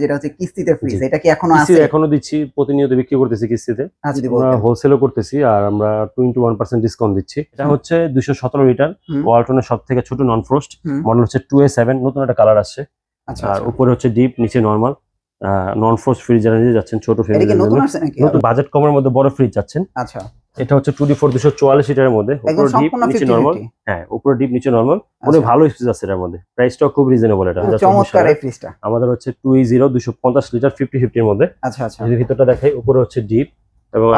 যেটা হচ্ছে কিস্তিতে ফ্রিজ এটা কি এখনও আছে? এখনও দিচ্ছি প্রতিনিয়ত বিক্রি করতেছি কিস্তিতে। আচ্ছা, আমরা। হোলসেলও করতেছি আর আমরা টোয়েন্টি ওয়ান পার্সেন্ট ডিসকাউন্ট দিচ্ছি। এটা হচ্ছে দুশো সতেরো লিটার ওয়ালটনের সব থেকে ছোট নন ফ্রোস্ট। মডেল হচ্ছে টু এ সেভেন নতুন একটা কালার আসছে। আচ্ছা আর আচ্ছা। উপরে হচ্ছে ডিপ নিচে নর্মাল নন ফ্রোস্ট ফ্রিজ যারা যাচ্ছেন ছোট নাকি? নতুন বাজেট কমের মধ্যে বড় ফ্রিজ যাচ্ছেন। আচ্ছা। এটা হচ্ছে টু ডি ফোর দুশো চুয়াল্লিশ লিটারের মধ্যে উপরে ডিপ নিচে নর্মাল হ্যাঁ উপরে ডিপ নিচে নর্মাল অনেক ভালো স্পেস আছে এটার মধ্যে। প্রাইসটাও খুব রিজনেবল এটা চমৎকার এই ফ্রিজটা আমাদের হচ্ছে টু জিরো দুশো পঞ্চাশ লিটার ফিফটি ফিফটির মধ্যে। আচ্ছা আচ্ছা। যদি ভিতরটা দেখাই উপরে হচ্ছে ডিপ এবং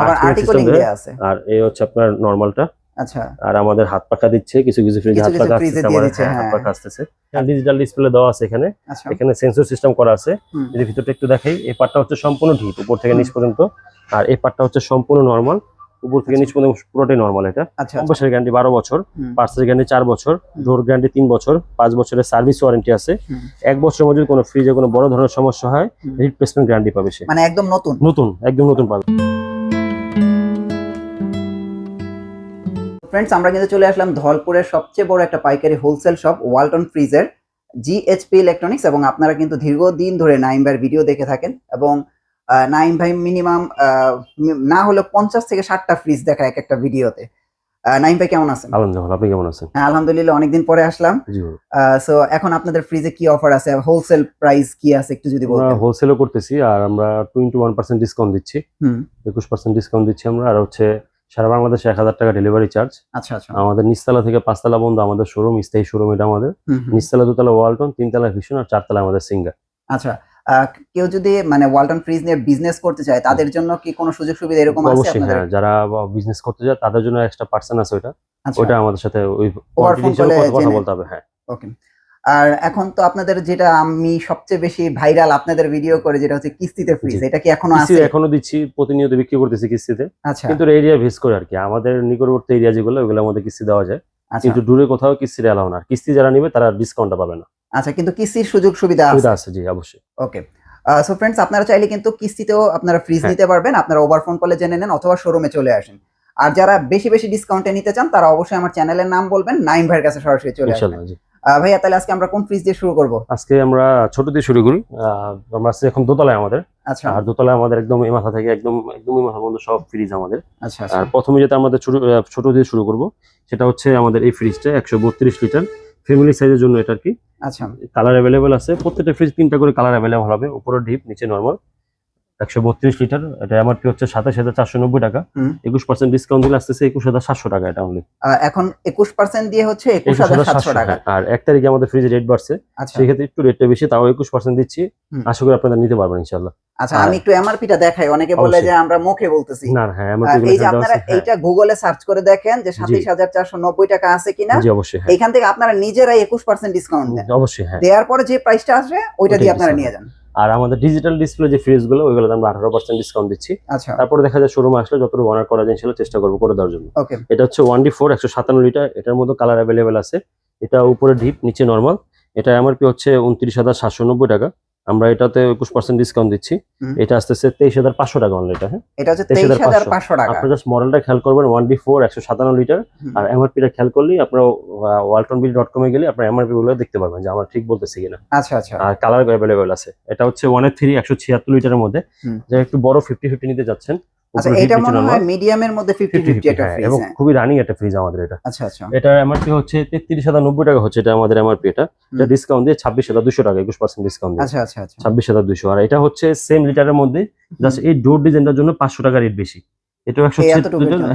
আর এই হচ্ছে আপনার নর্মালটা আচ্ছা। আর আমাদের হাত পাখা দিচ্ছে কিছু কিছু ফ্রিজ হাত পাখা হ্যাঁ, হাত হ্যাঁ। পাখা আসতেছে। ডিজিটাল ডিসপ্লে দেওয়া আছে এখানে। আচ্ছা। এখানে সেন্সর সিস্টেম করা আছে। যদি ভিতরটা একটু দেখাই এই পার্টটা হচ্ছে সম্পূর্ণ ডিপ উপর থেকে নিচ পর্যন্ত। আর এই পার্টটা হচ্ছে সম্পূর্ণ নর্মাল উপর থেকে নিচ পর্যন্ত পুরোটাই নর্মাল এটা। আচ্ছা কম্পাসের গ্যারান্টি বারো বছর। পার্সেল গ্যারান্টি চার বছর ডোর গ্যারান্টি তিন বছর পাঁচ বছরের সার্ভিস ওয়ারেন্টি আছে। এক বছরের মধ্যে কোনো ফ্রিজে কোনো বড় ধরনের সমস্যা হয় রিপ্লেসমেন্ট গ্যারান্টি পাবে সে। মানে একদম নতুন? নতুন একদম নতুন পাবে। ফ্রেন্ডস আমরা কিন্তু চলে আসলাম ধলপুরের সবচেয়ে বড় একটা পাইকারি হোলসেল শপ ওয়ালটন ফ্রিজের জিএইচপি ইলেকট্রনিক্স এবং আপনারা কিন্তু দীর্ঘদিন ধরে নাইম ভাইয়ের ভিডিও দেখে থাকেন এবং নাইম ভাই মিনিমাম না হলেও পঞ্চাশ থেকে ষাটটা ফ্রিজ দেখা এক একটা ভিডিওতে নাইম ভাই কেমন আছেন? আলহামদুলিল্লাহ আপনি কেমন আছেন? হ্যাঁ আলহামদুলিল্লাহ অনেকদিন পরে আসলাম। সো এখন আপনাদের ফ্রিজে কি অফার আছে? হোলসেল প্রাইস কি আছে? একটু যদি আমরা হোলসেলও করতেছি আর আমরা টোয়েন্টি ওয়ান পার্সেন্ট ডিসকাউন্ট দিচ্ছি। হুম। একুশ পার্সেন্ট ডিসকাউন্ট দিচ্ছি আমরা আর হচ্ছে সারা বাংলাদেশে এক হাজার টাকা ডেলিভারি চার্জ আচ্ছা আচ্ছা। আমাদের নিচতলা থেকে পাঁচতলা বন্ধ আমাদের শোরুম স্থায়ী শোরুম এটা আমাদের। নিচতলা দুতলা ওয়ালটন তিনতলা ভীষণ আর চারতলা আমাদের সিঙ্গার। আচ্ছা কেউ যদি মানে ওয়ালটন ফ্রিজ নিয়ে বিজনেস করতে চায় তাদের জন্য কি কোনো সুযোগ সুবিধা এরকম আছে আপনাদের? হ্যাঁ যারা বিজনেস করতে যায় তাদের জন্য এক্সট্রা পার্সন আছে ওটা আচ্ছা। ওটা আমাদের সাথে ওই কথা- বলতে হবে হ্যাঁ। ওকে আর এখন তো আপনাদের যেটা আমি সবচেয়ে বেশি ভাইরাল আপনাদের ভিডিও করে যেটা হচ্ছে কিস্তিতে ফ্রিজ এটা কি এখনও আছে? এখনও দিচ্ছি প্রতিনিয়ত বিক্রি করতেছি কিস্তিতে। আচ্ছা। কিন্তু এরিয়া ভেস করে আর কি আমাদের নিকটবর্তী এরিয়া যেগুলো ওগুলোর আমাদের কিস্তি দেওয়া যায়। আচ্ছা। কিন্তু দূরে কোথাও কিস্তির এলাও না। কিস্তি যারা নিবে তারা ডিসকাউন্টটা পাবে না। আচ্ছা কিন্তু কিস্তির সুযোগ সুবিধা আছে? সুবিধা আছে জি অবশ্যই। ওকে সো ফ্রেন্ডস আপনারা চাইলে কিন্তু কিস্তিতেও আপনারা ফ্রিজ হ্যাঁ। নিতে পারবেন। আপনারা ওভার ফোন কলে জেনে নেন অথবা শোরুমে চলে আসেন। আর যারা বেশি বেশি ডিসকাউন্টে নিতে চান তারা অবশ্যই আমার চ্যানেলের নাম বলবেন নাইম ভাইয়ের কাছে সরাসরি চলে আসবেন। ভাইয়া তাহলে আজকে আমরা কোন ফ্রিজ দিয়ে শুরু করব? আজকে আমরা ছোট দিয়ে শুরু করি। আমরা আছি এখন দোতলায় আমাদের। আচ্ছা। আর দোতলায় আমাদের একদম এই মাথা থেকে একদম একদমই মাথা পর্যন্ত সব ফ্রিজ আমাদের। আচ্ছা আচ্ছা। আর প্রথমে যেটা আমাদের ছোট ছোট দিয়ে শুরু করব সেটা হচ্ছে আমাদের এই ফ্রিজটা একশো বত্রিশ লিটার। ফ্যামিলি সাইজের জন্য এটা আর কি। আচ্ছা। কালার অ্যাভেলেবেল আছে। প্রত্যেকটা ফ্রিজ তিনটা করে কালার অ্যাভেলেবেল হবে। উপরে ডিপ নিচে নর্মাল একশো বত্রিশ লিটার এটা এমআরপি হচ্ছে সাতাশ হাজার চারশো নব্বই টাকা। একুশ পার্সেন্ট ডিসকাউন্ট দিলে আসতেছে একুশ হাজার সাতশো টাকা এটা অনলি এখন একুশ পার্সেন্ট দিয়ে হচ্ছে একুশ হাজার সাতশো টাকা। টাকা আর এক তারিখে আমাদের ফ্রিজে রেট বাড়ছে। আচ্ছা। সেক্ষেত্রে একটু রেটটা বেশি তাও একুশ পার্সেন্ট দিচ্ছি। আশা করি আপনারা নিতে পারবেন ইনশাল্লাহ আচ্ছা আমি একটু এমআরপিটা দেখাই। অনেকে বলে যে আমরা মুখে বলতেছি। না হ্যাঁ এমআরপি এই যে আপনারা এইটা গুগলে সার্চ করে দেখেন যে সাতাইশ হাজার চারশো নব্বই টাকা আছে কিনা। জি অবশ্যই হ্যাঁ। এইখান থেকে আপনারা নিজেরাই একুশ পার্সেন্ট ডিসকাউন্ট দেন। অবশ্যই হ্যাঁ। দেওয়ার পরে যে প্রাইসটা আসবে ওইটা দিয়ে আপনারা নিয়ে যান। আর আমাদের ডিজিটাল ডিসপ্লে যে ফ্রিজগুলো ওইগুলো আমরা আঠারো পার্সেন্ট ডিসকাউন্ট দিচ্ছি। আচ্ছা। তারপরে দেখা যায় শোরুম আসলে যতটুকু অনার করা যায় সেটা চেষ্টা করব করে দেওয়ার জন্য। এটা হচ্ছে ওয়ান ডি ফোর একশো সাতান্ন লিটার এটার মতো কালার অ্যাভেলেবেল আছে। এটা উপরে ডিপ নিচে নর্মাল এটা এমআরপি হচ্ছে উনত্রিশ হাজার সাতশো নব্বই টাকা। আমরা এটাতে একুশ পার্সেন্ট ডিসকাউন্ট দিচ্ছি। এটা আসতেছে তেইশ হাজার পাঁচশো টাকা অনলি এটা হ্যাঁ? এটা হচ্ছে 23,500 তেইশ হাজার পাঁচশো টাকা। আপনার জাস্ট মডেলটা খেয়াল করবেন ওয়ান ডি ফোর একশো সাতান্ন লিটার আর এমআরপি টা খেয়াল করলেই আপনারা ওয়ালটন বিল ডট কমে গেলে আপনার এমআরপি গুলো দেখতে পারবেন যে আমার ঠিক বলতেছি কিনা। আচ্ছা আচ্ছা। আর কালার অ্যাভেলেবেল আছে। এটা হচ্ছে ওয়ানের থ্রি একশো ছিয়াত্তর লিটারের মধ্যে। যারা একটু বড় ফিফটি ফিফটি নিতে যাচ্ছেন আচ্ছা এটা মনে হয় মিডিয়ামের মধ্যে 50 50 একটা হ্যাঁ, ফ্রিজ এবং খুবই রানিং একটা ফ্রিজ আমাদের এটা। আচ্ছা আচ্ছা। এটার এমআরপি হচ্ছে তেত্রিশ হাজার নব্বই টাকা হচ্ছে এটা আমাদের এমআরপি এটা। এটা ডিসকাউন্ট দিয়ে ছাব্বিশ হাজার দুশো টাকা একুশ পার্সেন্ট ডিসকাউন্ট দিয়ে। আচ্ছা আচ্ছা আচ্ছা। ছাব্বিশ হাজার দুশো আর এটা হচ্ছে সেম লিটারের মধ্যে জাস্ট এই ডোর ডিজাইনটার জন্য পাঁচশো টাকা রেট বেশি। এটা?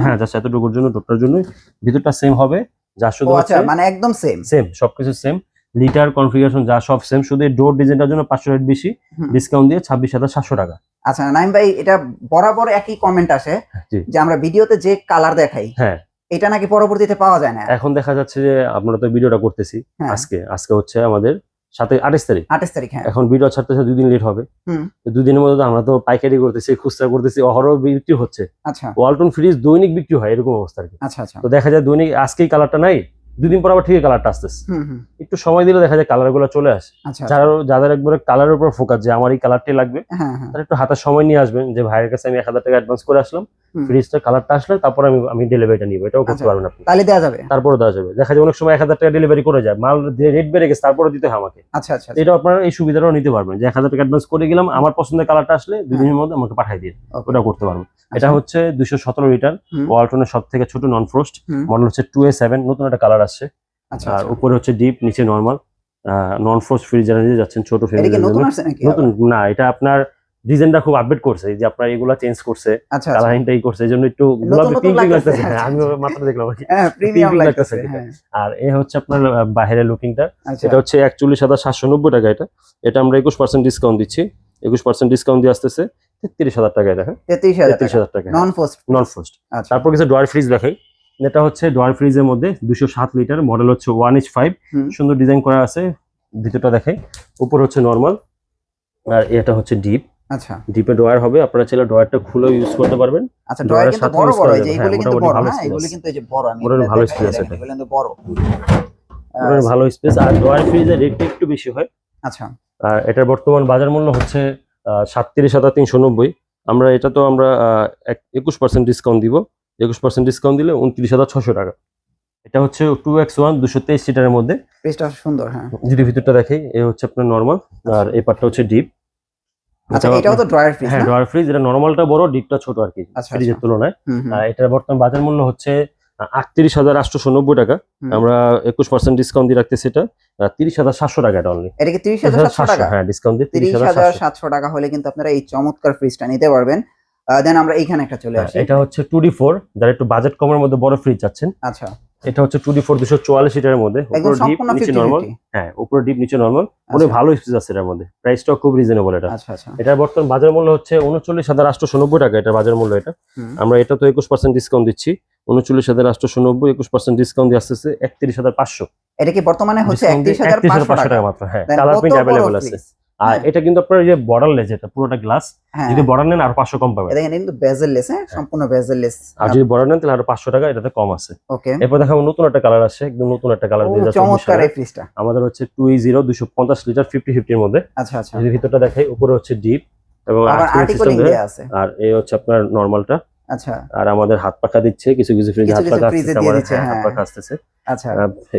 হ্যাঁ জাস্ট এতটুকুর জন্য ডোরটার জন্য ভিতরটা সেম হবে যা শুধু আচ্ছা মানে একদম সেম সেম সবকিছু সেম লিটার কনফিগারেশন যা সব সেম শুধু ডোর ডিজাইনটার জন্য পাঁচশো রেট বেশি। ডিসকাউন্ট দিয়ে ছাব্বিশ হাজার সাতশো টাকা। আচ্ছা নাইম ভাই এটা বরাবর একই কমেন্ট আসে যে আমরা ভিডিওতে যে কালার দেখাই হ্যাঁ। এটা নাকি পরবর্তীতে পাওয়া যায় না? এখন দেখা যাচ্ছে যে আমরা তো ভিডিওটা করতেছি হ্যাঁ। আজকে আজকে হচ্ছে আমাদের সাথে আঠাশ তারিখ। আঠাশ তারিখ হ্যাঁ। এখন ভিডিও ছাড়তে ছাড়তে দুদিন লেট হবে। হুম। তো দুদিনের মধ্যে তো আমরা তো পাইকারি করতেছি খুচরা করতেছি অহরহ বিক্রি হচ্ছে। আচ্ছা। ওয়ালটন ফ্রিজ দৈনিক বিক্রি হয় এরকম অবস্থা আর কি। আচ্ছা আচ্ছা। তো দেখা যায় দৈনিক আজকেই কালারটা নাই দুদিন পর আবার ঠিকই কালারটা আসতেছে। একটু সময় দিলে দেখা যায় কালারগুলো চলে আসে। আচ্ছা যারা যাদের একবারে কালারের উপর ফোকাস যে আমার এই কালারটাই লাগবে হ্যাঁ হ্যাঁ। তারা একটু হাতে সময় নিয়ে আসবেন যে ভাইয়ের কাছে আমি এক হাজার টাকা অ্যাডভান্স করে আসলাম। ফ্রিজটা কালারটা আসলে তারপর আমি আমি ডেলিভারিটা নিব এটাও করতে আচ্ছা। পারবেন আপনি। তাহলে দেওয়া যাবে? তারপরে দেওয়া যাবে। দেখা যায় অনেক সময় এক হাজার টাকা ডেলিভারি করে যায় মাল রেট বেড়ে গেছে তারপরে দিতে হয় আমাকে। আচ্ছা আচ্ছা আচ্ছা। এটা আপনারা এই সুবিধাটাও নিতে পারবেন যে এক হাজার টাকা অ্যাডভান্স করে গেলাম আমার পছন্দের কালারটা আসলে দুই দিনের মধ্যে আমাকে পাঠিয়ে দিন. ওটা করতে পারবেন। এটা আচ্ছা। হচ্ছে দুইশো সতেরো লিটার হুম। ওয়ালটনের সব থেকে ছোট নন ফ্রোস্ট মডেল হচ্ছে টু এ সেভেন নতুন একটা কালার আসছে। আচ্ছা আর। উপরে হচ্ছে ডিপ নিচে নর্মাল নন ফ্রোস্ট ফ্রিজ যারা যাচ্ছেন ছোট এটা নাকি নতুন না এটা আপনার ডিজাইনটা খুব আপডেট করছে যে আপনার এগুলা চেঞ্জ করছে আচ্ছা আচ্ছা। কালারিংটা ই করছে এই জন্য একটু গোলাপি পিঙ্ক লাগতেছে, হ্যাঁ আমি আচ্ছা। মাত্র দেখলাম আর কি। হ্যাঁ প্রিমিয়াম লাগতেছে হ্যাঁ। আর এ হচ্ছে আপনার বাইরে লুকিংটা এটা হচ্ছে একচল্লিশ হাজার সাতশো নব্বই টাকা এটা। এটা আমরা একুশ পার্সেন্ট ডিসকাউন্ট দিচ্ছি। একুশ পার্সেন্ট ডিসকাউন্ট দিয়ে আসতেছে তেত্রিশ হাজার টাকা এটা হ্যাঁ? তেত্রিশ হাজার তেত্রিশ হাজার টাকা। নন পোস্ট নন আচ্ছা। তারপর কিছু ডয়ার ফ্রিজ দেখাই। এটা হচ্ছে ডয়ার ফ্রিজের মধ্যে দুশো সাত লিটার মডেল হচ্ছে ওয়ান এইচ ফাইভ হুম। সুন্দর ডিজাইন করা আছে। ভিতরটা দেখাই। উপর হচ্ছে নরমাল আর এটা হচ্ছে ডিপ আচ্ছা। ডিপে ডয়ার হবে আপনারা চাইলে ডয়ারটা খুলে ইউজ করতে পারবেন। আচ্ছা ড্রয়ার কিন্তু বড় বড় এই যে এগুলো হ্যাঁ, কিন্তু বড় হ্যাঁ এগুলো কিন্তু এই যে বড় আমি ভালো। এগুলো কিন্তু বড়। ওটার ভালো স্পেস আর ডয়ার ফ্রিজের রেটটা একটু বেশি হয়। আচ্ছা। আর এটার বর্তমান বাজার মূল্য হচ্ছে সাতত্রিশ হাজার তিনশো নব্বই। আমরা এটা তো আমরা একুশ পার্সেন্ট ডিসকাউন্ট দিব। একুশ পার্সেন্ট ডিসকাউন্ট দিলে উনত্রিশ হাজার ছশো টাকা। এটা হচ্ছে টু এক্স ওয়ান দুশো তেইশ সিটারের মধ্যে। পেজটা সুন্দর হ্যাঁ। যদি ভিতরটা দেখে এ হচ্ছে আপনার নর্মাল আর এই পার্টটা হচ্ছে ডিপ আচ্ছা এটাও তো ড্রয়ার ফ্রিজ হ্যাঁ ড্রয়ার ফ্রিজ এটা নর্মালটা বড় ডিপটা ছোট আর কি আচ্ছা, ফ্রিজের আচ্ছা। তুলনায়। হুম হুম। এটার বর্তমান বাজার মূল্য হচ্ছে আটত্রিশ হাজার আটশোশো নব্বই টাকা। আমরা একুশ পার্সেন্ট ডিসকাউন্ট দিয়ে রাখতেছি এটা। তিরিশ হাজার সাতশো টাকা এটা অনলি এটা কি তিরিশ হাজার সাতশো টাকা? হ্যাঁ ডিসকাউন্ট দিয়ে তিরিশ হাজার হাজার সাতশো টাকা হলে কিন্তু আপনারা এই চমৎকার ফ্রিজটা নিতে পারবেন। দেন আমরা এইখানে একটা চলে আসি। এটা হচ্ছে টু ডি ফোর যারা একটু বাজেট কমের মধ্যে বড় ফ্রিজ চাচ্ছেন। আচ্ছা। এটা হচ্ছে টু ডি ফোর দুশো চুয়াল্লিশ লিটারের মধ্যে। উপরে ডিপ নিচে নর্মাল হ্যাঁ উপরে ডিপ নিচে নর্মাল অনেক ভালো স্পেস আছে এটার মধ্যে। প্রাইসটাও খুব রিজনেবল এটা। আচ্ছা আচ্ছা। এটার বর্তমান বাজার মূল্য হচ্ছে উনচল্লিশ হাজার আটশোশো নব্বই টাকা এটা বাজার মূল্য এটা। আমরা এটা তো একুশ পার্সেন্ট ডিসকাউন্ট দিচ্ছি। উনচল্লিশ হাজার আটশোশো নব্বই একুশ পার্সেন্ট ডিসকাউন্ট দিয়ে আসতেছে একত্রিশ হাজার পাঁচশো। এটা কি বর্তমানে হচ্ছে একত্রিশ হাজার 31,500 পাঁচশো টাকা? মাত্র হ্যাঁ। কালার প্রিন্ট অ্যাভেলেবল আছে? আর হ্যাঁ। এটা কিন্তু আপনার যে বর্ডারলেস এটা পুরোটা গ্লাস হ্যাঁ। যদি বর্ডার নেন আর পাঁচশো কম পাবেন। এটা কিন্তু বেজেললেস হ্যাঁ সম্পূর্ণ বেজেললেস আর যদি বর্ডার নেন তাহলে আরও পাঁচশো টাকা এটাতে কম আছে। ওকে। এরপর দেখাবো নতুন একটা কালার আছে একদম নতুন একটা কালার হাজার চব্বিশ চমৎকার এই ফ্রিজটা আমাদের হচ্ছে টু জিরো দুশো পঞ্চাশ লিটার ফিফটি ফিফটির মধ্যে। আচ্ছা আচ্ছা। যদি ভিতরটা দেখাই উপরে হচ্ছে ডিপ এবং সিস্টেম আর্টিকুলিং দেয়া আছে। আর এই হচ্ছে আপনার নর্মালটা আচ্ছা। আর আমাদের হাত পাখা দিচ্ছে কিছু কিছু ফ্রিজে হাত পাখা দিয়ে দিচ্ছে, হ্যাঁ, হাত হ্যাঁ। পাখা আসতেছে। আচ্ছা।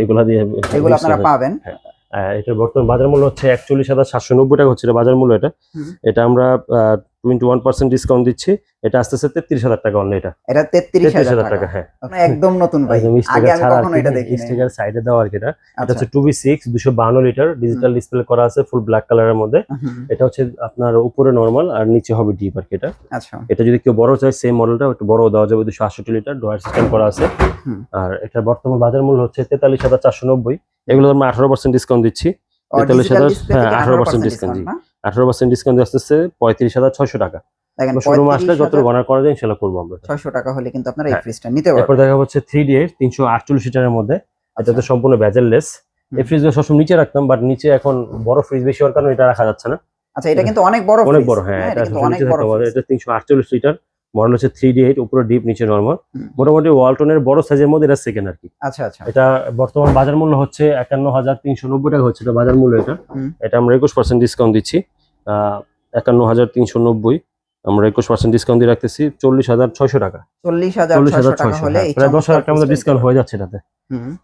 এগুলা দিয়ে এগুলো আপনারা পাবেন। এটার বর্তমান বাজার মূল্য হচ্ছে একচল্লিশ হাজার সাতশো নব্বই টাকা হচ্ছে বাজার মূল্য এটা। এটা আমরা টোয়েন্টি ওয়ান পার্সেন্ট ডিসকাউন্ট দিচ্ছি। এটা আসতেছে তেত্রিশ হাজার টাকা অনলি এটা। এটা তেত্রিশ হাজার টাকা। হ্যাঁ। আপনার একদম নতুন স্টিকার এটা সাইডে দেওয়া আর কি এটা। এটা আচ্ছা। হচ্ছে টু বি সিক্স দুশো বান্ন লিটার ডিজিটাল ডিসপ্লে করা আছে ফুল ব্ল্যাক কালারের মধ্যে। এটা হচ্ছে আপনার উপরে নর্মাল আর নিচে হবে ডিপ আর কি এটা। আচ্ছা। এটা যদি কেউ বড় চায় সেম মডেলটা একটু বড় দেওয়া যাবে দুশো আটষট্টি লিটার ডোয়ার সিস্টেম করা আছে। আর এটা বর্তমান বাজার মূল্য হচ্ছে তেতাল্লিশ হাজার চারশো নব্বই। এগুলো আমরা আঠারো পার্সেন্ট ডিসকাউন্ট দিচ্ছি। ও, 43 digital হাজার, হ্যাঁ, থেকে 18% 18% discount discount না? আঠারো পার্সেন্ট ডিসকাউন্ট আসতেছে পঁয়ত্রিশ হাজার ছয়শো টাকা। শোরুম আসলে যত 35,000 করা যায় সেটা করব আমরা। ছয়শো টাকা হলে কিন্তু আপনারা এই হ্যাঁ। ফ্রিজটা নিতে এরপর দেখা হচ্ছে থ্রি ডি এর তিনশো আটচল্লিশ লিটারের মধ্যে। আচ্ছা, সম্পূর্ণ ব্যাজেললেস হুম। এই ফ্রিজগুলো সবসময় নিচে রাখতাম বাট নিচে এখন বড় ফ্রিজ বেশি হওয়ার কারণে এটা রাখা যাচ্ছে না। আচ্ছা এটা কিন্তু অনেক বড় অনেক বড় হ্যাঁ এটা অনেক বড়। এটা তিনশো আটচল্লিশ লিটার। মডেল হচ্ছে থ্রি ডি এইট উপরে ডিপ নিচে নর্মাল মোটামুটি ওয়ালটনের বড় সাইজের মধ্যে এটা সেকেন্ড আর কি। আচ্ছা আচ্ছা। এটা বর্তমান বাজার মূল্য হচ্ছে একান্ন হাজার তিনশো নব্বই টাকা হচ্ছে এটা বাজার মূল্য এটা। এটা আমরা একুশ পার্সেন্ট ডিসকাউন্ট দিচ্ছি। একান্ন হাজার তিনশো নব্বই আমরা একুশ পার্সেন্ট ডিসকাউন্ট দিয়ে রাখতেছি চল্লিশ হাজার ছয়শো টাকা। চল্লিশ হাজার ছয়শো হ্যাঁ, প্রায় দশ হাজার টাকা ডিসকাউন্ট হয়ে যাচ্ছে এটাতে।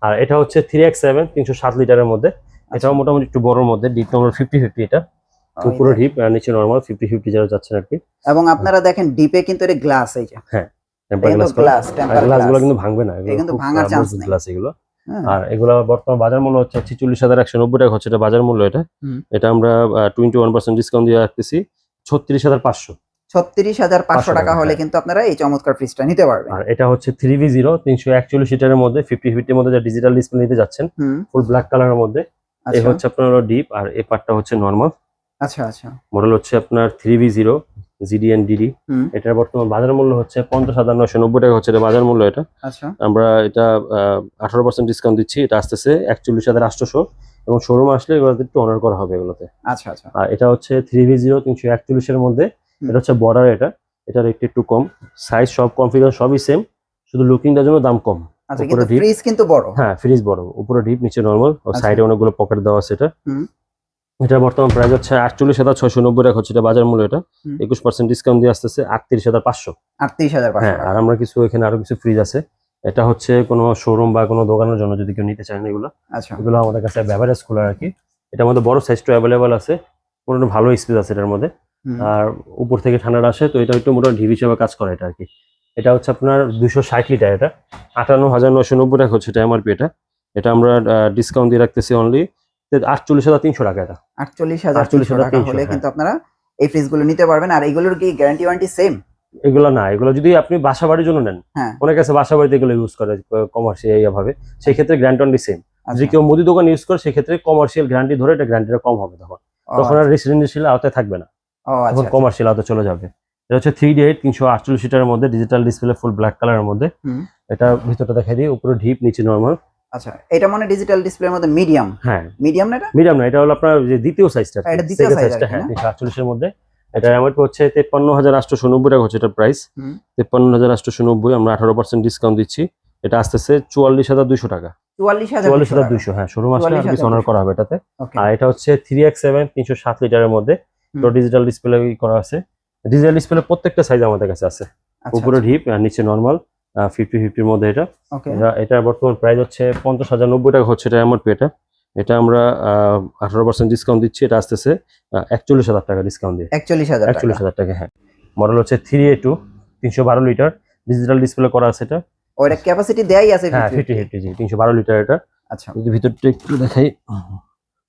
আর এটা হচ্ছে থ্রি এক্স সেভেন তিনশো সাত লিটারের মধ্যে। এটাও মোটামুটি একটু বড়র মধ্যে ডিপ নম্বর ফিফটি ফিফটি এটা। দেখেন। ডিপ আর নিচে নর্মাল ফিফটি ফিফটি যারা যাচ্ছেন আর কি। এবং আপনারা দেখেন ডিপে কিন্তু এটা গ্লাস এই যে। টেম্পার গ্লাস গ্লাস টেম্পার গ্লাসগুলো কিন্তু ভাঙবে না এগুলো কিন্তু ভাঙার মজবুত নেই। গ্লাস এগুলো। হ্যাঁ, আর এগুলো বর্তমান বাজার মূল্য হচ্ছে ছিচল্লিশ হাজার একশো নব্বই টাকা হচ্ছে এটা বাজার মূল্য এটা। এটা আমরা টোয়েন্টি ওয়ান পার্সেন্ট ডিসকাউন্ট দিয়ে রাখতেছি ছত্রিশ হাজার পাঁচশো। ছত্রিশ হাজার পাঁচশো টাকা হলে হ্যাঁ। কিন্তু আপনারা এই চমৎকার ফ্রিজটা নিতে পারবেন। আর এটা হচ্ছে থ্রি ভি জিরো তিনশো একচল্লিশ লিটারের মধ্যে ফিফটি ফিফটির মধ্যে যা ডিজিটাল ডিসপ্লে নিতে যাচ্ছেন ফুল ব্ল্যাক কালারের মধ্যে। এই আচ্ছা। হচ্ছে আপনার ডিপ আর এই পার্টটা হচ্ছে নর্মাল আচ্ছা আচ্ছা। মডেল হচ্ছে আপনার three V zero GD and DD এটার বর্তমান বাজার মূল্য হচ্ছে পঞ্চাশ হাজার নশো নব্বই টাকা হচ্ছে এটা বাজার মূল্য এটা। আচ্ছা। আমরা এটা আঠারো পার্সেন্ট ডিসকাউন্ট দিচ্ছি এটা আসতেছে একচল্লিশ হাজার আটশোশো এবং শোরুম আসলে এগুলোতে একটু অনার করা হবে এগুলোতে। আচ্ছা আচ্ছা। আর এটা হচ্ছে থ্রি ভি জিরো তিনশো একচল্লিশের মধ্যে। এটা হচ্ছে বর্ডার এটা। এটার একটু একটু কম। সাইজ সব কনফিগার সবই সেম শুধু লুকিংটার জন্য দাম কম। আচ্ছা উপরে ফ্রিজ কিন্তু বড়। হ্যাঁ ফ্রিজ বড়। উপরে ডিপ নিচে নর্মাল ও আচ্ছা। সাইডে অনেকগুলো পকেট দেওয়া আছে এটা। হুম। এটা বর্তমান প্রাইস হচ্ছে আটচল্লিশ হাজার ছয়শো নব্বই টাকা হচ্ছে এটা বাজার মূল্য এটা। একুশ পার্সেন্ট ডিসকাউন্ট দিয়ে আসতেছে আটত্রিশ হাজার পাঁচশো। আটত্রিশ হাজার হ্যাঁ আর আমরা কিছু এখানে আরও কিছু ফ্রিজ আছে। এটা হচ্ছে কোনো শোরুম বা কোনো দোকানের জন্য যদি কেউ নিতে চান এগুলো। আচ্ছা। এগুলো আমাদের কাছে ব্যবহারেজ খোলা আর কি। এটার মধ্যে বড় সাইজটা অ্যাভেলেবেল আছে। পুরো ভালো স্পেস আছে এটার মধ্যে। আর উপর থেকে ঠান্ডাটা আসে তো এটা একটু মোটামুটি ঢিপ হিসেবে কাজ করে এটা আর কি। এটা হচ্ছে আপনার দুশো ষাট লিটার এটা। আটান্ন হাজার নশো নব্বই টাকা হচ্ছে এটা এমআরপি এটা। এটা আমরা ডিসকাউন্ট দিয়ে রাখতেছি অনলি আটচল্লিশ হাজার তিনশো টাকা এটা। আটচল্লিশ হাজার 48,300 তিনশো হলে হ্যাঁ। কিন্তু আপনারা এই ফ্রিজগুলো নিতে পারবেন। আর এগুলোর কি গ্যারান্টি ওয়ারেন্টি সেম এগুলো না এগুলো যদি আপনি বাসা বাড়ির জন্য নেন হ্যাঁ। অনেক আছে বাসা বাড়িতে এগুলো ইউজ করে কমার্শিয়াল ভাবে সেই ক্ষেত্রে গ্যারান্টি অনলি সেম আচ্ছা। যদি কেউ মুদি দোকান ইউজ করে সেক্ষেত্রে কমার্শিয়াল গ্যারান্টি ধরে এটা গ্যারান্টিটা কম হবে তখন। তখন আর রেসিডেন্সিয়াল আওতায় থাকবে না। ও তখন আচ্ছা। কমার্শিয়াল আওতায় চলে যাবে। এটা হচ্ছে থ্রি ডি এইট তিনশো আটচল্লিশ লিটারের মধ্যে ডিজিটাল ডিসপ্লে ফুল ব্ল্যাক কালারের মধ্যে। এটা ভিতরটা দেখাই দিয়ে উপরে ঢিপ নিচে নর্মাল আচ্ছা এটা মানে ডিজিটাল ডিসপ্লের মধ্যে মিডিয়াম হ্যাঁ। মিডিয়াম না এটা? মিডিয়াম না এটা হলো আপনার যে দ্বিতীয় সাইজটা এটা দ্বিতীয় আর হ্যাঁ না? তিনশো আটচল্লিশের মধ্যে। এটা এমআরপি হচ্ছে তেপ্পান্ন হাজার আটশোশো নব্বই টাকা হচ্ছে এটা প্রাইস হুম। তেপ্পান্ন হাজার আটশোশো নব্বই আমরা আঠারো পার্সেন্ট ডিসকাউন্ট দিচ্ছি। এটা আসতেছে চুয়াল্লিশ হাজার দুশো টাকা। চুয়াল্লিশ হাজার চুয়াল্লিশ হাজার দুইশো হ্যাঁ শোরুম আসলে 44,200 অনার করা হবে এটাতে। আর এটা হচ্ছে থ্রি এক্স সেভেন তিনশো সাত লিটারের মধ্যে। তো ডিজিটাল ডিসপ্লে করা আছে। ডিজিটাল ডিসপ্লে প্রত্যেকটা সাইজ আমাদের কাছে আছে। আচ্ছা, উপরে ঢিপ আর নিচে নর্মাল ফিফটি ফিফটির মধ্যে এটা। এটা বর্তমান প্রাইস হচ্ছে পঞ্চাশ হাজার নব্বই টাকা হচ্ছে এটা এমআরপি এটা এটা আমরা আঠারো পার্সেন্ট ডিসকাউন্ট দিচ্ছি এটা আসতেছে একচল্লিশ হাজার টাকা ডিসকাউন্ট দিয়ে। একচল্লিশ হাজার একচল্লিশ টাকা হাজার টাকা হ্যাঁ। মডেল হচ্ছে থ্রি এ টু তিনশো বারো লিটার ডিজিটাল ডিসপ্লে করা আছে এটা। ওইটা ক্যাপাসিটি দেয়াই আছে হ্যাঁ 50 ফিফটি ফিফটি জি তিনশো বারো লিটার এটা। আচ্ছা। যদি ভিতরটা একটু দেখাই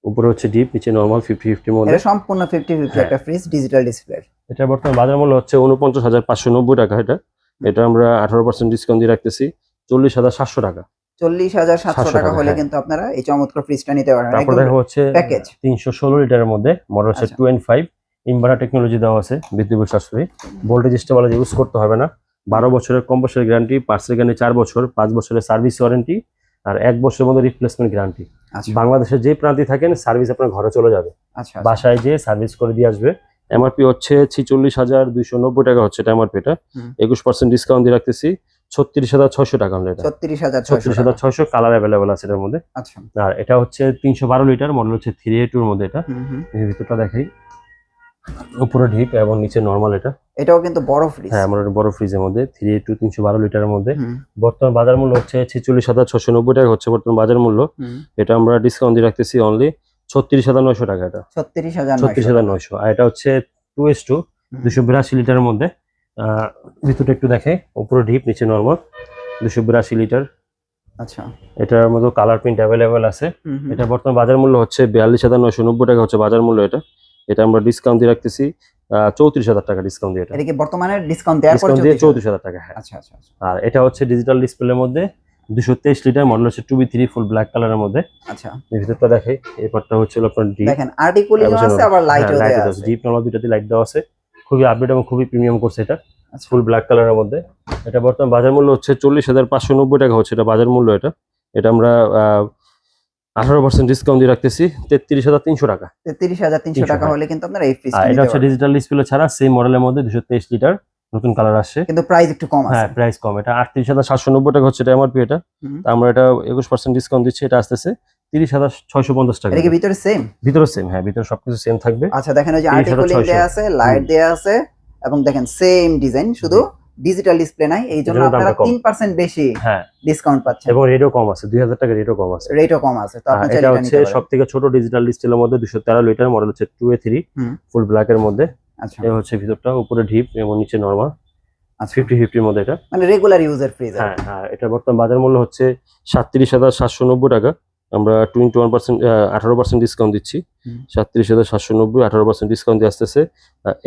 উপরে হচ্ছে ডিপ নিচে নর্মাল ফিফটি ফিফটির মধ্যে। এটা সম্পূর্ণ ফিফটি ফিফটি হ্যাঁ। একটা ফ্রিজ ডিজিটাল ডিসপ্লে এটা বর্তমান বাজার মূল্য হচ্ছে উনপঞ্চাশ হাজার পাঁচশো নব্বই টাকা এটা। এটা আমরা আঠারো পার্সেন্ট ডিসকাউন্ট দিয়ে রাখতেছি। চল্লিশ হাজার সাতশো টাকা। চল্লিশ হাজার সাতশো টাকা হলে হ্যাঁ। কিন্তু আপনারা এই চমৎকার ফ্রিজটা নিতে পারবেন। তারপর দেখা হচ্ছে প্যাকেজ তিনশো ষোলো লিটারের মধ্যে মডেল হচ্ছে আচ্ছা। Two and five inverter technology দেওয়া আছে বিদ্যুৎ সাশ্রয়ী ভোল্টেজ স্টেবল ইউজ করতে হবে না। বারো বছরের কম বছরের গ্যারান্টি পার্সেল গ্যারান্টি চার বছর পাঁচ বছরের সার্ভিস ওয়ারেন্টি আর এক বছরের মধ্যে রিপ্লেসমেন্ট গ্যারান্টি আচ্ছা। বাংলাদেশের যে প্রান্তে থাকেন সার্ভিস আপনার ঘরে চলে যাবে। আচ্ছা বাসায় যেয়ে সার্ভিস করে দিয়ে আসবে। এমআরপি হচ্ছে ছিচল্লিশ হাজার দুইশো নব্বই টাকা হচ্ছে এটা এমআরপি এটা একুশ পার্সেন্ট ডিসকাউন্ট দিয়ে রাখতেছি। ছত্রিশ হাজার ছয়শো টাকা আমরা এটা। ছত্রিশ হাজার ছয়শো ছত্রিশ হাজার ছয়শো কালার অ্যাভেলেবেল আছে এটার মধ্যে। আচ্ছা। আর এটা হচ্ছে তিনশো বারো লিটার মডেল হচ্ছে থ্রি এ টুর মধ্যে এটা। ভিতরটা দেখাই। উপরে ঢিপ এবং নিচে নর্মাল এটা। এটাও কিন্তু বড় ফ্রিজ হ্যাঁ আমার বড় ফ্রিজের মধ্যে থ্রি এ টু তিনশো বারো লিটারের মধ্যে। বর্তমান বাজার মূল্য হচ্ছে ছেচল্লিশ হাজার ছশো নব্বই টাকা হচ্ছে বর্তমান বাজার মূল্য। এটা আমরা ডিসকাউন্ট দিয়ে রাখতেছি অনলি ছত্রিশ হাজার নয়শো টাকা এটা। ছত্রিশ হাজার ছত্রিশ হাজার নয়শো। আর এটা হচ্ছে টু এস টু। দুশো বিরাশি লিটারের মধ্যে। ভিতরটা একটু দেখে উপরে ঢিপ নিচে নর্মাল দুশো বিরাশি লিটার। আচ্ছা। এটার মধ্যে কালার প্রিন্ট অ্যাভেলেবেল আছে। এটা বর্তমান বাজার মূল্য হচ্ছে বিয়াল্লিশ হাজার নয়শো নব্বই টাকা হচ্ছে বাজার মূল্য এটা। এটা আমরা ডিসকাউন্ট দিয়ে রাখতেছি। চৌত্রিশ হাজার টাকা ডিসকাউন্ট দিয়ে এটা। এটা বর্তমানে ডিসকাউন্ট দিয়ে চৌত্রিশ হাজার? টাকা হ্যাঁ। আচ্ছা আচ্ছা। আর এটা হচ্ছে ডিজিটাল ডিসপ্লের মধ্যে। দুশো তেইশ লিটার মডেল হচ্ছে two B three full black কালারের মধ্যে। আচ্ছা। ভিতরটা দেখে এই পার্টটা হচ্ছে আপনার ডিপ দেখেন আর্টিকুলিং হ্যাঁ, আছে আবার লাইটও লাইট দেওয়া আছে। জিপ নলা দুইটাতে লাইট দেওয়া আছে। খুবই আপডেট এবং খুবই প্রিমিয়াম করছে এটা। ফুল ব্ল্যাক কালারের মধ্যে। এটা বর্তমান বাজার মূল্য হচ্ছে চল্লিশ হাজার পাঁচশো নব্বই টাকা হচ্ছে এটা বাজার মূল্য এটা। এটা আমরা আঠারো পার্সেন্ট ডিসকাউন্ট দিয়ে রাখতেছি। তেত্রিশ হাজার তিনশো টাকা। তেত্রিশ হাজার তিনশো টাকা হ্যাঁ। হলে কিন্তু আপনারা এই এটা হচ্ছে ডিজিটাল ডিসপ্লে ছাড়া সেই মডেলের মধ্যে দুশো তেইশ লিটার নতুন কালার আসছে কিন্তু প্রাইস একটু কম আছে। হ্যাঁ প্রাইস কম। এটা আটত্রিশ হাজার সাতশো নব্বই টাকা হচ্ছে এটা। এমআরপি এটা আমরা এটা একুশ পার্সেন্ট ডিসকাউন্ট দিচ্ছি এটা আসতেছে তিরিশ হাজার ছয়শো পঞ্চাশ টাকা। এটা কি ভিতরে সেম ভিতরে সেম হ্যাঁ ভিতরে সবকিছু সেম থাকবে। আচ্ছা দেখেন ওই যে 30,600 আর্টিকুলিং দেওয়া আছে লাইট দেওয়া আছে এবং দেখেন সেম ডিজাইন শুধু ডিজিটাল ডিসপ্লে নাই এই জন্য আপনারা কম। তিন পার্সেন্ট বেশি হ্যাঁ। ডিসকাউন্ট পাচ্ছেন। এবং রেটও কম আছে দুই হাজার টাকা রেটও কম আছে। রেটও কম আছে তো আপনি এটা এটা হচ্ছে নিতে পারেন। সব থেকে ছোট ডিজিটাল ডিসপ্লের মধ্যে দুশো তেরো লিটার মডেল হচ্ছে টু এ থ্রি হুম। ফুল ব্ল্যাক এর মধ্যে। আচ্ছা। এটা হচ্ছে ভিতরটা উপরে ঢিপ এবং নিচে নর্মাল আচ্ছা ফিফটি ফিফটির মধ্যে এটা। মানে রেগুলার ইউজার ফ্রিজ হ্যাঁ হ্যাঁ এটা বর্তমান বাজার মূল্য হচ্ছে সাতত্রিশ হাজার সাতশো নব্বই টাকা। আমরা টোয়েন্টি ওয়ান পার্সেন্ট আঠারো পার্সেন্ট ডিসকাউন্ট দিচ্ছি। সাতত্রিশ হাজার সাতশো নব্বই আঠারো পার্সেন্ট ডিসকাউন্ট দিয়ে আসতেছে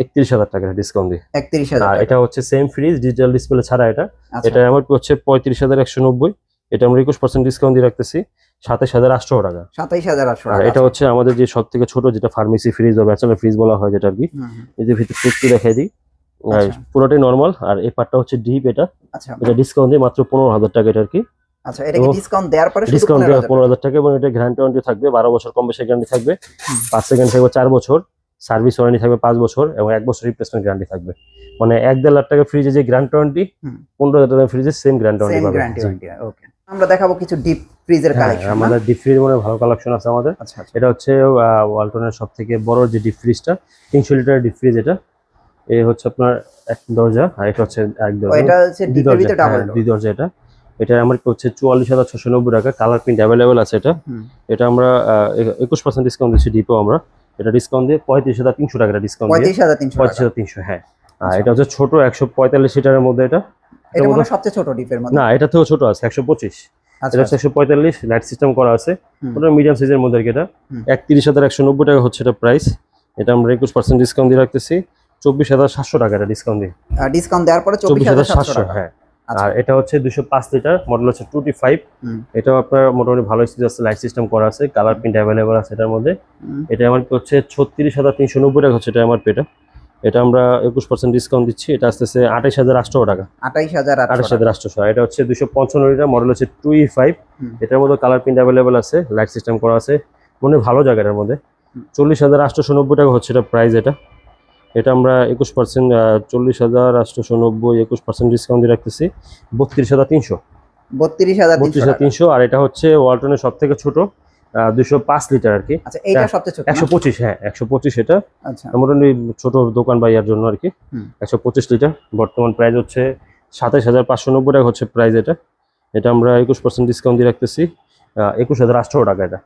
একত্রিশ হাজার টাকা ডিসকাউন্ট দিয়ে। একত্রিশ হাজার আর এটা হচ্ছে সেম ফ্রিজ ডিজিটাল ডিসপ্লে ছাড়া এটা। আচ্ছা। এটা এমআরপি হচ্ছে পঁয়ত্রিশ হাজার একশো নব্বই। এটা আমরা একুশ পার্সেন্ট ডিসকাউন্ট দিয়ে রাখতেছি সাতাশ হাজার আটশো টাকা। সাতাইশ হাজার আটশো টাকা। এটা হচ্ছে আমাদের যে সব থেকে ছোট যেটা ফার্মেসি ফ্রিজ বা ব্যাচেলার ফ্রিজ বলা হয় যেটা আর কি। এই যে ভিতরে একটু দেখাই দিই। আর আচ্ছা। পুরোটাই নর্মাল আর এই পার্টটা হচ্ছে ডিপ এটা। আচ্ছা। এটা ডিসকাউন্ট দিয়ে মাত্র পনেরো হাজার টাকা এটা আর কি। আচ্ছা এটা কি ডিসকাউন্ট দেওয়ার পরে ডিসকাউন্ট পনেরো হাজার টাকা। এবং এটা গ্যারান্টি ওয়ারেন্টি থাকবে বারো বছর কম বেশি গ্যারান্টি থাকবে। সেকেন্ড থাকবে চার বছর সার্ভিস ওয়ারেন্টি থাকবে পাঁচ বছর এবং এক বছর রিপ্লেসমেন্ট গ্যারান্টি থাকবে। মানে এক দেড় লাখ টাকা ফ্রিজে যে গ্যারান্টি ওয়ারেন্টি টাকা ফ্রিজে সেম গ্যারান্টি সেম ওয়ারেন্টি পাবে। ওকে আমরা দেখাবো কিছু ডিপ ফ্রিজের কালেকশন আমাদের ডিপ ফ্রিজ মনে ভালো কালেকশন আছে আমাদের। আচ্ছা আচ্ছা। এটা হচ্ছে ওয়ালটনের সব থেকে বড় যে ডিপ ফ্রিজটা তিনশো লিটার ডিপ ফ্রিজ এটা। এ হচ্ছে আপনার এক দরজা আর এটা হচ্ছে এক দরজা। এটা হচ্ছে দুই ডিপের দরজা ডাবল দুই দরজা এটা। এটা আমার হচ্ছে চুয়াল্লিশ হাজার ছশো নব্বই টাকা। কালার প্রিন্ট অ্যাভেলেবেল আছে এটা। এটা আমরা একুশ পার্সেন্ট ডিসকাউন্ট দিচ্ছি ডিপো আমরা। এটা ডিসকাউন্ট দিয়ে পঁয়ত্রিশ হাজার তিনশো টাকা ডিসকাউন্ট পঁয়ত্রিশ হাজার তিনশো পঁয়ত্রিশ হাজার তিনশো হ্যাঁ। আর এটা হচ্ছে ছোট একশো পঁয়তাল্লিশ লিটারের মধ্যে এটা। এটা মনে সবচেয়ে ছোট ডিপের মধ্যে। না এটা থেকেও ছোট আছে একশো পঁচিশ। আচ্ছা এটা হচ্ছে একশো পঁয়তাল্লিশ লাইট সিস্টেম করা আছে। ওটা মিডিয়াম সাইজের মধ্যে আর কি এটা। হুম। একত্রিশ হাজার একশো নব্বই টাকা হচ্ছে এটা প্রাইস এটা আমরা একুশ পার্সেন্ট ডিসকাউন্ট দিয়ে রাখতেছি। চব্বিশ হাজার সাতশো টাকা এটা ডিসকাউন্ট দিয়ে। ডিসকাউন্ট দেওয়ার পরে চব্বিশ চব্বিশ হাজার হাজার সাতশো সাতশো টাকা হ্যাঁ। আচ্ছা। আর এটা হচ্ছে দুশো পাঁচ লিটার মডেল হচ্ছে টু টি ফাইভ হুম। এটাও আপনার মোটামুটি ভালো স্টিচ আছে লাইট সিস্টেম করা আছে কালার প্রিন্ট অ্যাভেলেবল আছে এটার মধ্যে। এটা আমার হচ্ছে ছত্রিশ হাজার তিনশো নব্বই টাকা হচ্ছে এটা আমার পেটা এটা আমরা একুশ পার্সেন্ট ডিসকাউন্ট দিচ্ছি এটা আসতেছে আঠাইশ হাজার আটশো টাকা। আঠাইশ হাজার আঠাশ আটশো হাজার আটশো এটা হচ্ছে দুশো পঞ্চান্ন লিটার মডেল হচ্ছে টু ই ফাইভ এটার মধ্যে কালার প্রিন্ট অ্যাভেলেবেল আছে লাইট সিস্টেম করা আছে। মনে ভালো জায়গাটার মধ্যে। চল্লিশ হাজার আটশোশো নব্বই টাকা হচ্ছে এটা প্রাইস এটা। এটা আমরা একুশ পার্সেন্ট চল্লিশ হাজার আটশোশো নব্বই একুশ পার্সেন্ট ডিসকাউন্ট দিয়ে রাখতেছি। বত্রিশ হাজার তিনশো। বত্রিশ হাজার বত্রিশ হাজার তিনশো আর এটা হচ্ছে ওয়ালটনের সব থেকে ছোট। দুশো পাঁচ লিটার আর কি। আচ্ছা এইটা হ্যাঁ, সবচেয়ে ছোট হ্যাঁ এটা। আচ্ছা। মোটামুটি ছোট দোকান বা ইয়ার জন্য আর কি। হুম। একশো পঁচিশ লিটার। বর্তমান প্রাইস হচ্ছে সাতাইশ হাজার পাঁচশো নব্বই টাকা হচ্ছে প্রাইস এটা। এটা আমরা ডিসকাউন্ট দিয়ে রাখতেছি। একুশ হাজার আটশো টাকা এটা।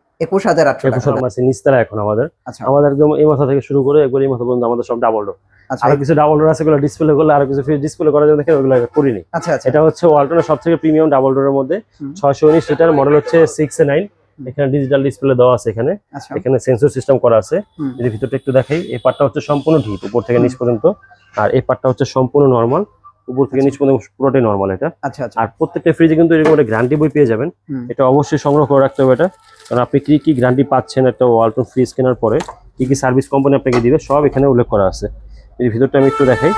টাকা। আছে এখন আমাদের। আচ্ছা। আমাদের একদম এই মাথা থেকে শুরু করে একবার এই মাথা পর্যন্ত আমাদের সব ডাবল ডোর আরও কিছু ডাবল ডোর আছে ডিসপ্লে করলে আরও কিছু ডিসপ্লে করার জন্য ওগুলো করিনি। আচ্ছা আচ্ছা। এটা হচ্ছে ওয়ালটনের সব থেকে প্রিমিয়াম ডাবল ডোরের মধ্যে। হুম। ছয়শো উনিশ লিটার মডেল হচ্ছে সিক্স নাইন এখানে ডিজিটাল ডিসপ্লে দেওয়া আছে এখানে। আচ্ছা। এখানে সেন্সর সিস্টেম করা আছে। যদি ভিতরটা একটু দেখাই এই পার্টটা হচ্ছে সম্পূর্ণ ঢিপ উপর থেকে নিচ পর্যন্ত। আর এই পার্টটা হচ্ছে সম্পূর্ণ নর্মাল উপর থেকে নিচ পর্যন্ত পুরোটাই নর্মাল এটা। আচ্ছা আচ্ছা। আর প্রত্যেকটা ফ্রিজে কিন্তু এরকম একটা গ্যারান্টি বই পেয়ে যাবেন। এটা অবশ্যই সংগ্রহ করে রাখতে হবে এটা। কারণ আপনি কি কি গ্যারান্টি পাচ্ছেন একটা ওয়ালটন ফ্রিজ কেনার পরে? কি কি সার্ভিস কোম্পানি আপনাকে দিবে? সব এখানে উল্লেখ করা আছে। এই ভিতরটা আমি একটু দেখাই।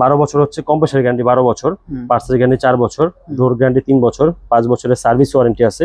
বারো বছর হচ্ছে কম্প্রেসার গ্যারান্টি বারো বছর। পার্সেল গ্যারান্টি চার বছর ডোর গ্যারান্টি তিন বছর পাঁচ বছরের সার্ভিস ওয়ারেন্টি আছে।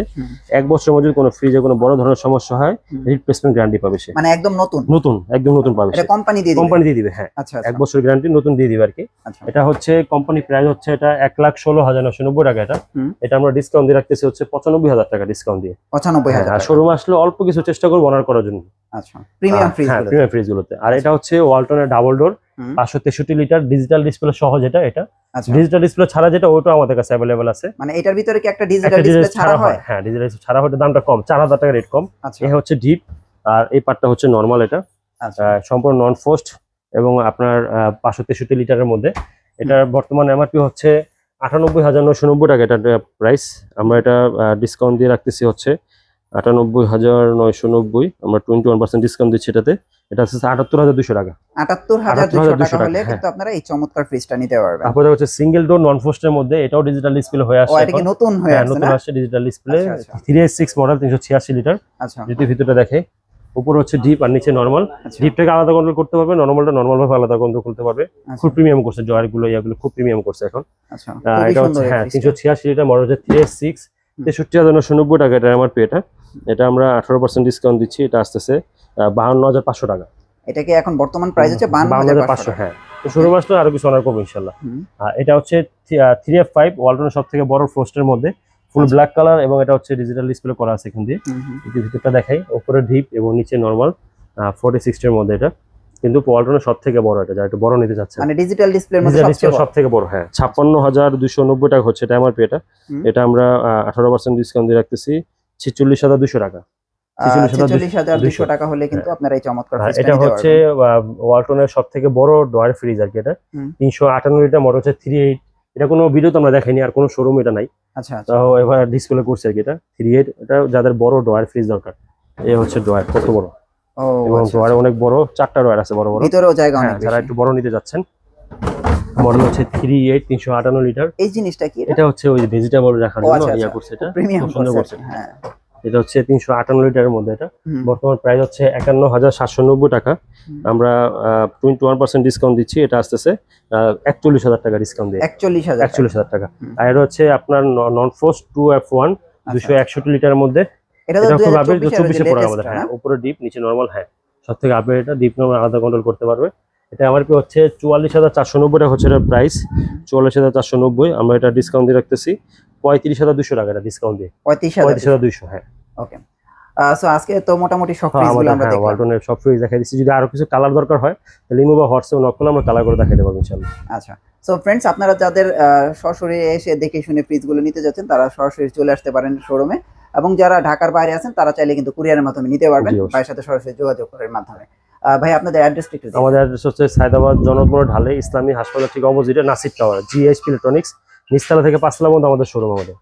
এক বছরের মধ্যে কোনো ফ্রিজে কোনো বড় ধরনের সমস্যা হয় রিপ্লেসমেন্ট গ্যারান্টি পাবে সে। মানে একদম নতুন? নতুন একদম নতুন পাবে এটা কোম্পানি দিয়ে দিবে? কোম্পানি দিয়ে দিবে হ্যাঁ। আচ্ছা এক আচ্ছা। বছর গ্যারান্টি নতুন দিয়ে দিবে আর কি। আচ্ছা। এটা হচ্ছে কোম্পানি প্রাইস হচ্ছে এটা এক লাখ ষোলো হাজার নশো নব্বই টাকা এটা। এটা আমরা ডিসকাউন্ট দিয়ে রাখতেছি হচ্ছে পঁচানব্বই হাজার টাকা ডিসকাউন্ট দিয়ে। পঁচানব্বই হ্যাঁ, হাজার শোরুম আসলে অল্প কিছু চেষ্টা করব অনার করার জন্য। আচ্ছা প্রিমিয়াম ফ্রিজ হ্যাঁ প্রিমিয়াম ফ্রিজ গুলোতে। আর এটা হচ্ছে ওয়ালটনের ডাবল ডোর। পাঁচশো তেষট্টি লিটার ডিজিটাল ডিসপ্লে সহ যেটা এটা। আচ্ছা। ডিজিটাল ডিসপ্লে ছাড়া যেটা ওটাও আমাদের কাছে অ্যাভেলেবেল আছে। মানে এটার ভিতরে কি একটা ডিজিটাল ডিসপ্লে ছাড়া হয়। হ্যাঁ? ডিজিটাল ছাড়া হয়তো দামটা কম চার হাজার টাকা রেট কম। আচ্ছা। এ হচ্ছে ডিপ আর এই পার্টটা হচ্ছে নর্মাল এটা। আচ্ছা। সম্পূর্ণ নন ফোস্ট এবং আপনার পাঁচশো তেষট্টি লিটারের মধ্যে। এটার বর্তমান এমআরপি হচ্ছে আটানব্বই হাজার নশো নব্বই টাকা। এটার প্রাইস আমরা এটা ডিসকাউন্ট দিয়ে রাখতেছি হচ্ছে আটানব্বই হাজার নয়শো নব্বই। আমরা টোয়েন্টি ওয়ান পার্সেন্ট ডিসকাউন্ট দিচ্ছি এটাতে। এটা হচ্ছে আটাত্তর হাজার দুশো টাকা। আটাত্তর হাজার দুশো টাকা টাকা, হলে হ্যাঁ। কিন্তু আপনারা এই চমৎকার ফ্রিজটা নিতে পারবেন। তারপরে হচ্ছে সিঙ্গেল ডোর নন ফোস্টের মধ্যে এটাও ডিজিটাল ডিসপ্লে হয়ে আসছে এটা কি নতুন হয়ে হ্যাঁ আসছে নতুন আসছে ডিজিটাল ডিসপ্লে আচ্ছা, আচ্ছা। মডেল লিটার আচ্ছা। যদি ভিতরটা দেখে উপরে হচ্ছে ডিপ আর নিচে নর্মাল আচ্ছা। ডিপটাকে আলাদা কন্ট্রোল করতে পারবে নর্মালটা নর্মাল ভাবে আলাদা কন্ট্রোল করতে পারবে। খুব প্রিমিয়াম করছে জয়ারগুলো ইয়াগুলো খুব প্রিমিয়াম করছে এখন। আচ্ছা এটা হচ্ছে হ্যাঁ ফ্রিজটা। তিনশো ছিয়াশি লিটার মডেল হচ্ছে থ্রি এস সিক্স তেষট্টি হাজার নশো নব্বই টাকা এটা আমার পেটা এটা আমরা আঠারো পার্সেন্ট ডিসকাউন্ট দিচ্ছি এটা আসতেছে বাহান্ন হাজার পাঁচশো টাকা। এটা কি এখন বর্তমান প্রাইস হচ্ছে বাহান্ন হাজার পাঁচশো হ্যাঁ। তো শুরু মাসটা আরও কিছু অনার করব ইনশাল্লাহ। এটা হচ্ছে থ্রি এফ ফাইভ ওয়ালটনের সব থেকে বড় ফোস্টের মধ্যে। ফুল। ব্ল্যাক কালার এবং এটা হচ্ছে ডিজিটাল ডিসপ্লে করা আছে এখান দিয়ে। ভিতরটা দেখাই উপরে ডিপ এবং নিচে নর্মাল ফোর্টি সিক্সটির মধ্যে এটা। কিন্তু ওয়ালটনের সব থেকে বড় এটা যা একটু বড় নিতে চাচ্ছে মানে ডিজিটাল ডিসপ্লের মধ্যে সবচেয়ে ডিসপ্লে সব থেকে বড় হ্যাঁ। ছাপ্পান্ন হাজার দুশো নব্বই টাকা হচ্ছে এটা আমার পেটা। হুম। এটা আমরা আঠারো পার্সেন্ট ডিসকাউন্ট দিয়ে রাখতেছি। ছিচল্লিশ হাজার দুশো টাকা। ছেচল্লিশ হাজার দুশো দুশো। টাকা হলে কিন্তু আপনারা এই চমৎকার এটা হচ্ছে ওয়ালটনের সব থেকে বড় ডয়ার ফ্রিজ আর কি এটা। হুম। তিনশো আটান্ন লিটার মডেল হচ্ছে থ্রি এইট এটা কোনো ভিডিও তো আমরা দেখাইনি আর কোনো শোরুম এটা নাই। আচ্ছা আচ্ছা। তাও এবার ডিসপ্লে করছে আর কি এটা। থ্রি এইট এটা যাদের বড় ডয়ার ফ্রিজ দরকার এই হচ্ছে ডয়ার কত বড়? এবং আচ্ছা, অনেক বড় চারটা আছে বড় বড়। ভিতরেও জায়গা হ্যাঁ অনেক যারা একটু বড় নিতে যাচ্ছেন মডেল হচ্ছে থ্রি এইট তিনশো আটান্ন লিটার এই জিনিসটা কি এটা? হচ্ছে ওই ভেজিটেবল রাখার জন্য আচ্ছা, ইয়া আচ্ছা। করছে এটা। প্রিমিয়াম করছে হ্যাঁ। এটা হচ্ছে তিনশো আটান্ন লিটারের মধ্যে এটা। বর্তমান প্রাইস হচ্ছে একান্ন হাজার সাতশো নব্বই টাকা। আমরা টোয়েন্টি ওয়ান পার্সেন্ট ডিসকাউন্ট দিচ্ছি এটা আসতেছে একচল্লিশ হাজার টাকা ডিসকাউন্ট দিয়ে। একচল্লিশ হাজার একচল্লিশ হাজার টাকা। আর এটা হচ্ছে আপনার non frost two F one আচ্ছা। দুশো একষট্টি লিটারের মধ্যে। এটা তো এটা দুই খুব আপডেট চব্বিশে পড়ে আমাদের হ্যাঁ উপরে ডিপ নিচে নর্মাল হ্যাঁ। সব থেকে আপডেট এটা ডিপ নর্মাল আলাদা কন্ট্রোল করতে পারবে। এটা আমার কি হচ্ছে চুয়াল্লিশ হাজার চারশো নব্বই হচ্ছে প্রাইস চুয়াল্লিশ হাজার চারশো নব্বই আমরা এটা ডিসকাউন্ট দিয়ে রাখতেছি। পঁয়ত্রিশ হাজার দুশো টাকা ডিসকাউন্ট দিয়ে। পঁয়ত্রিশ হাজার হ্যাঁ। ওকে সো আজকে তো মোটামুটি সব হ্যাঁ, ফ্রিজগুলো আমরা হ্যাঁ দেখলাম। ওয়ালটনের সব ফ্রিজ দেখাই দিচ্ছি। যদি আরও কিছু কালার দরকার হয় তাহলে ইমো বা হোয়াটসঅ্যাপ নক করলে আমরা কালার করে আচ্ছা। সো ফ্রেন্ডস আপনারা যাদের সরাসরি এসে দেখে শুনে ফ্রিজগুলো নিতে যাচ্ছেন তারা সরাসরি চলে আসতে পারেন শোরুমে এবং যারা ঢাকার বাইরে আছেন তারা চাইলে কিন্তু কুরিয়ারের মাধ্যমে নিতে পারবেন। ভাইয়ের সাথে সরাসরি যোগাযোগ করার মাধ্যমে। আহ, ভাই আপনাদের অ্যাড্রেসটা একটু আমাদের অ্যাড্রেস হচ্ছে সায়দাবাদ জনকপুর ঢালে ইসলামী হাসপাতাল ঠিক অপোজিটে নাসির টাওয়ার জিএইচ ইলেকট্রনিক্স নিচতলা থেকে পাঁচতলা পর্যন্ত আমাদের শোরুম আমাদের।